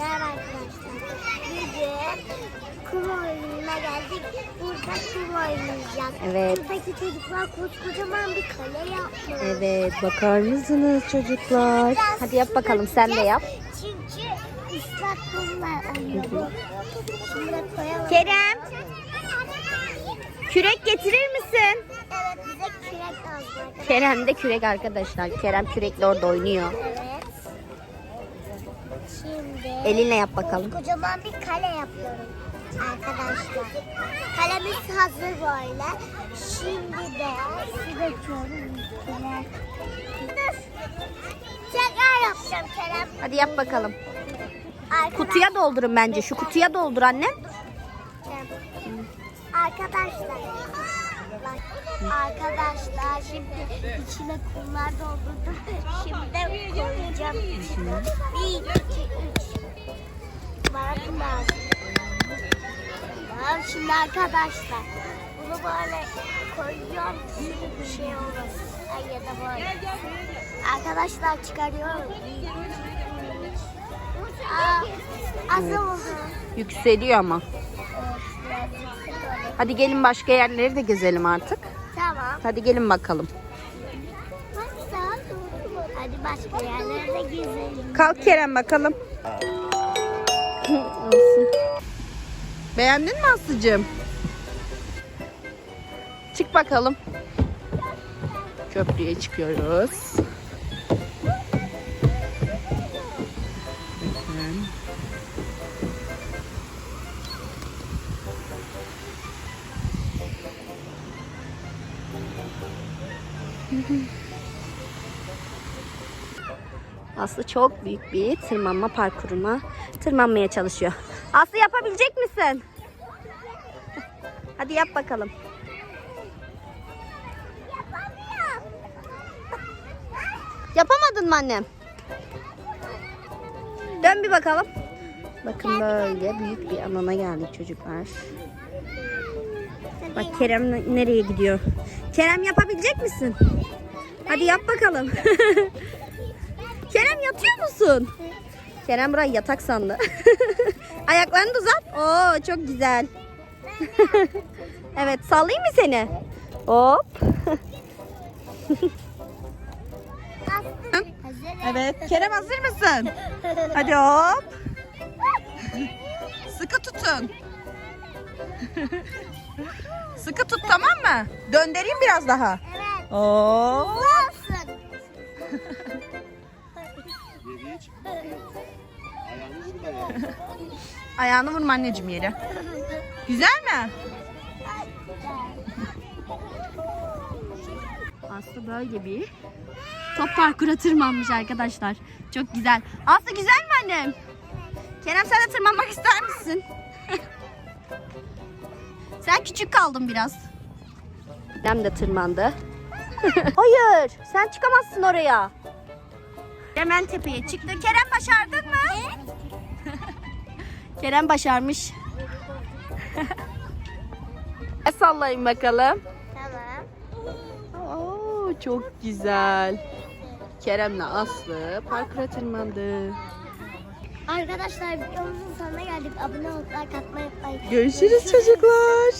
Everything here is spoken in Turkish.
Merhaba arkadaşlar. Bugün kum oyununa geldik. Burada kum oynayacağız. Evet. Buradaki çocuklar koskocaman bir kale yapmış. Evet bakar mısınız çocuklar? Hadi yap bakalım sen de yap. Çünkü ıslak kumlar koyalım. Kerem kürek getirir misin? Evet bize kürek lazım arkadaşlar. Kerem de kürek arkadaşlar. Kerem kürekle orada oynuyor. Evet. Şimdi Elinle yap bakalım. kocaman bir kale yapıyorum arkadaşlar. Kalemiz hazır böyle. Şimdi de su döküyorum üstüne. Tekrar yapacağım Kerem. Hadi yap bakalım. Arkadaş- Kutuya doldurun bence. Şu kutuya doldur annem. Arkadaşlar. Arkadaşlar şimdi içine kumlar doldurdum. Şimdi koyacağım içine. Bir. Kum lazım. Tamam, Şimdi arkadaşlar bunu böyle koyuyorum. Şimdi bir şey olmasın. Ay ya da böyle. Arkadaşlar çıkarıyorum. Aa, az oldu. Yükseliyor ama. Hadi gelin başka yerleri de gezelim artık. Tamam. Hadi gelin bakalım. Hadi başka yerlere de gezelim. Kalk Kerem bakalım. Beğendin mi Aslı'cığım? Çık bakalım. Köprüye çıkıyoruz. Bakın. Aslı çok büyük bir tırmanma parkuruna tırmanmaya çalışıyor. Aslı yapabilecek misin? Hadi yap bakalım. Yapamadın mı annem? Dön bir bakalım. Bakın böyle büyük bir alana geldik çocuklar. Bak Kerem ne- nereye gidiyor? Kerem yapabilecek misin? Hadi yap bakalım. Musun? Kerem burayı yatak sandı. Ayaklarını uzat. Oo çok güzel. evet sallayayım mı seni? Hop. Evet Kerem hazır mısın? Hadi hop. Sıkı tutun. Sıkı tut tamam mı? Döndüreyim biraz daha. Evet. Oo. Olsun. Ayağını vurma anneciğim yere. Güzel mi? Aslı böyle bir top parkura tırmanmış arkadaşlar. Çok güzel. Aslı güzel mi annem? Kerem sen de tırmanmak ister misin? sen küçük kaldın biraz. Kerem de tırmandı. Hayır sen çıkamazsın oraya. Hemen tepeye çıktı. Kerem başardın mı? Kerem başarmış. E, Sallayın bakalım. Tamam. Oo, çok güzel. Kerem'le Aslı parkura tırmandı. Arkadaşlar videomuzun sonuna geldik. Abone olup like atmayı unutmayın. Görüşürüz çocuklar.